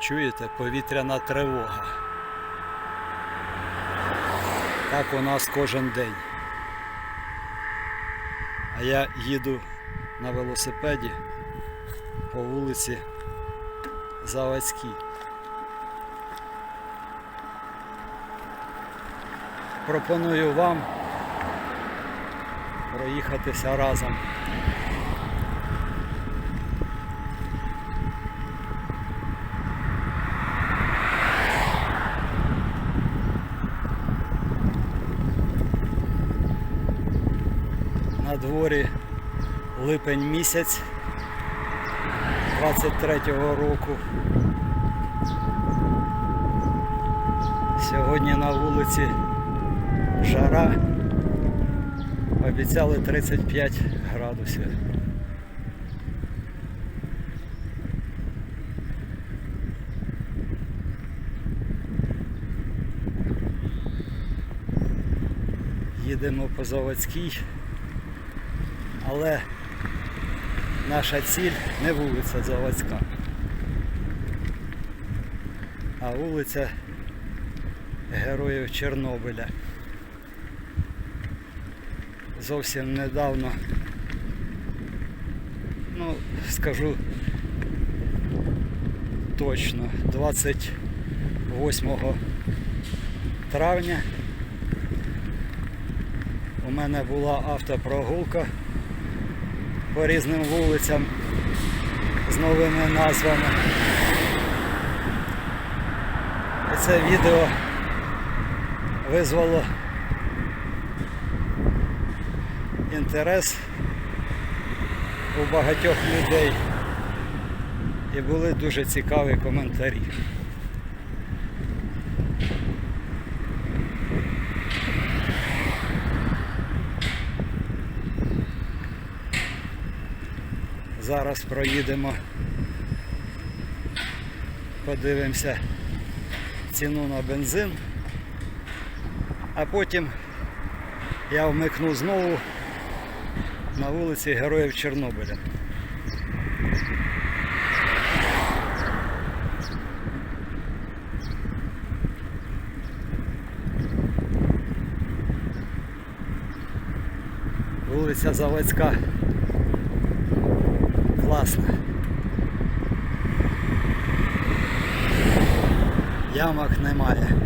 Чуєте, повітряна тривога. Так у нас кожен день. А я їду на велосипеді по вулиці Заводській. Пропоную вам проїхатися разом. На дворі липень місяць 23-го року. Сьогодні на вулиці жара. Обіцяли 35 градусів. Їдемо по Заводській, але наша ціль не вулиця Заводська, а вулиця Героїв Чорнобиля. Зовсім недавно, ну, скажу точно, 28 травня у мене була автопрогулка по різним вулицям з новими назвами. І це відео визвало інтерес у багатьох людей і були дуже цікаві коментарі. Зараз проїдемо, подивимося ціну на бензин, а потім я вмикну знову на вулиці Героїв Чорнобиля. Вулиця Заводська. Класна. Ямок немає.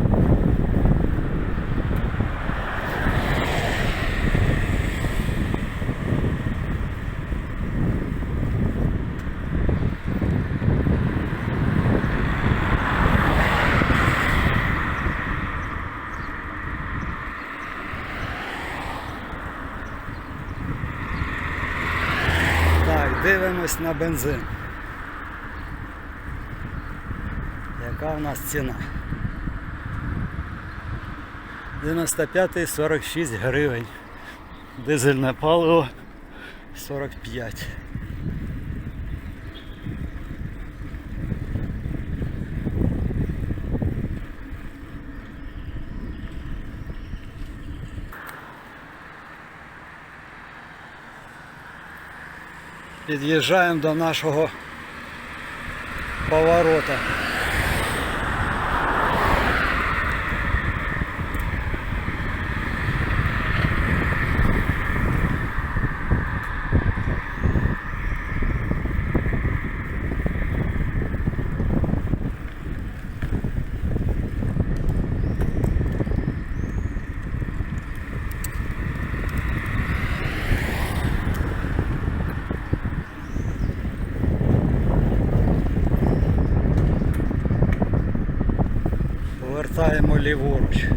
Так, дивимось на бензин. Яка в нас ціна? 95 46 гривень. Дизельне паливо 45. Під'їжджаємо до нашого поворота. Ліворуч.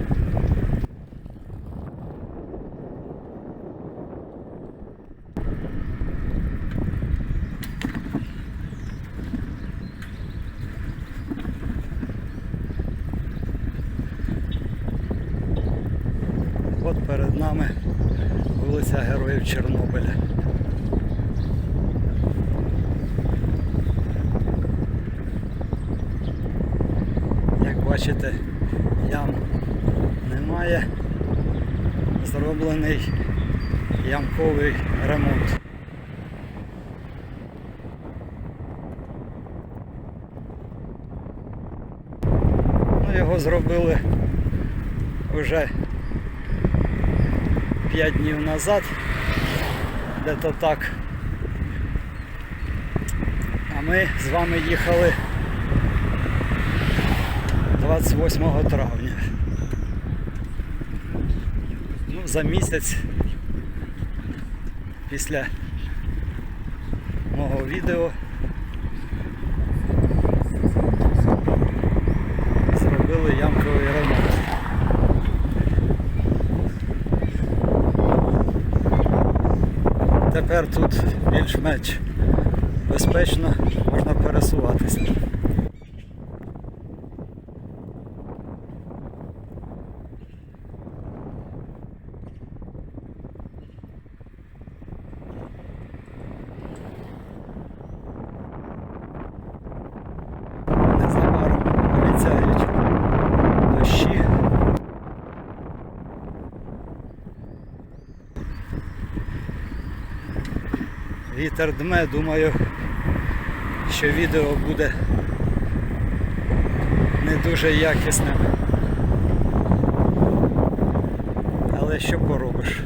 От перед нами вулиця Героїв Чорнобиля. Як бачите, ям немає. Зроблений ямковий ремонт. Ну, його зробили вже 5 днів назад, де то так. А ми з вами їхали 28 травня. Ну, за місяць після мого відео зробили ямковий ремонт. Тепер тут більш-менш безпечно можна пересуватися. Вітер дме, думаю, що відео буде не дуже якісним. Але що поробиш?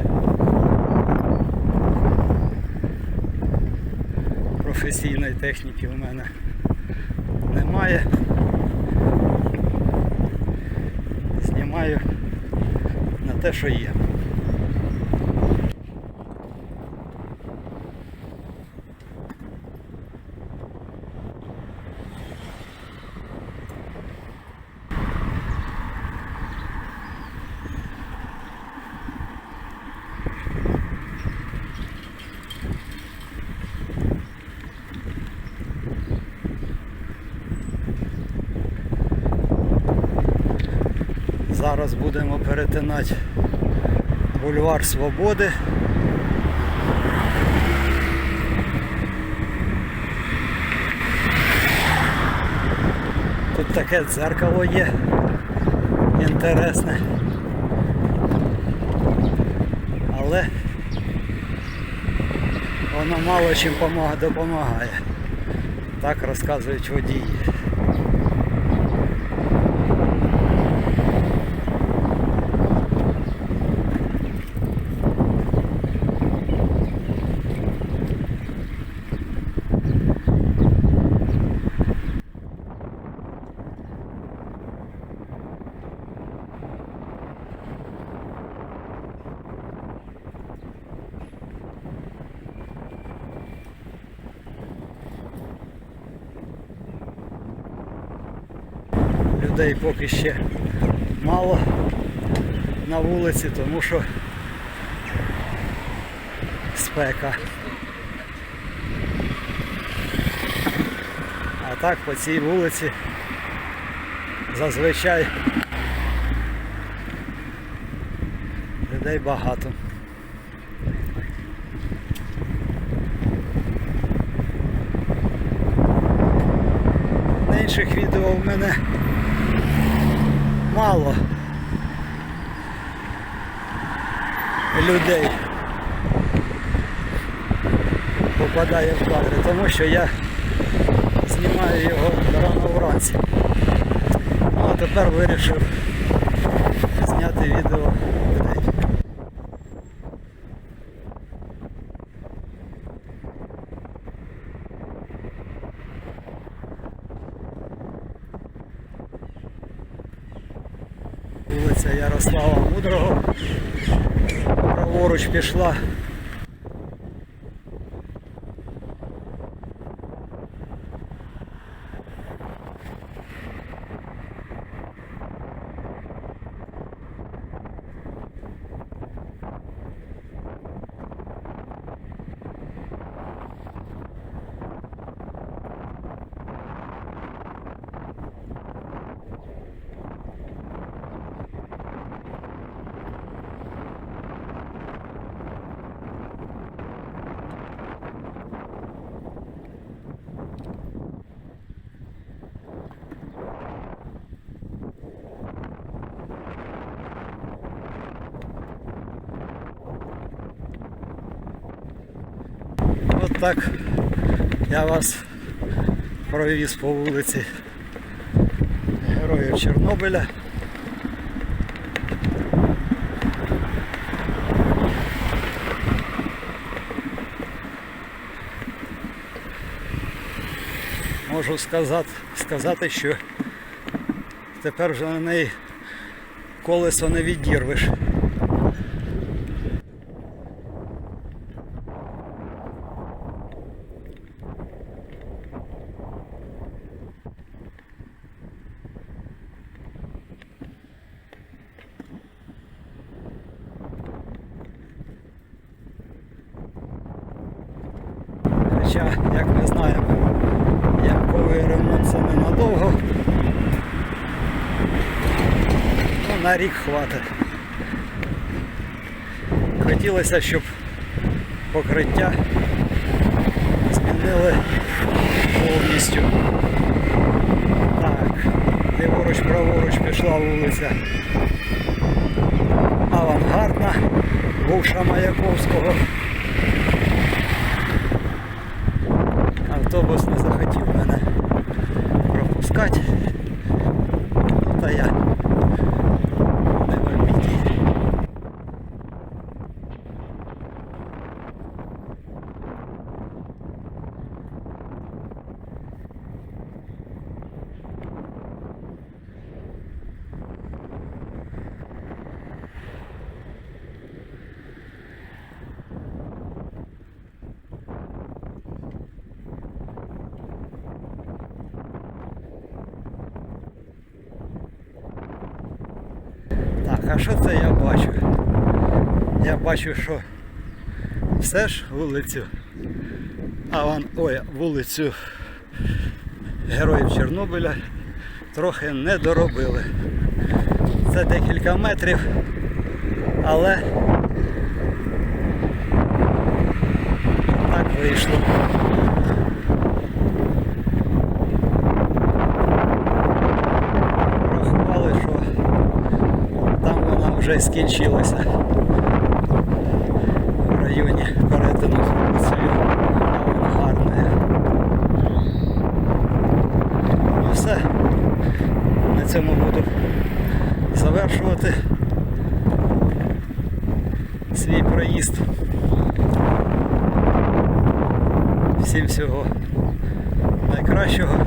Професійної техніки в мене немає. Знімаю на те, що є. Зараз будемо перетинати бульвар Свободи. Тут таке дзеркало є інтересне. Але воно мало чим помага- допомагає. Так розказують водії. Людей поки ще мало на вулиці, тому що спека. А так по цій вулиці зазвичай людей багато. На інших відео в мене мало людей попадає в кадри, тому що я знімаю його рано вранці. Ну, а тепер вирішив зняти відео Вулиця Ярослава Мудрого. Праворуч пішла. От так я вас провіз по вулиці Героїв Чорнобиля. Можу сказати, сказати, що тепер вже на неї колесо не відірвеш. Як ми знаємо, ямковий ремонт це ненадовго. Ну, на рік хватить. Хотілося, щоб покриття змінили повністю. Так, ліворуч, праворуч пішла вулиця Авангардна, бувша Маяковського. Автобус не захотів мене пропускати. Ну, Та я не в обіді. Так, а що це я бачу? Я бачу, що все ж вулицю. А вон, ой, вулицю Героїв Чорнобиля трохи не доробили. Це декілька метрів, але так вийшло. Вже скінчилася в районі перетину вулицею Авангардної. Ну все. На цьому буду завершувати свій проїзд. Всім всього найкращого.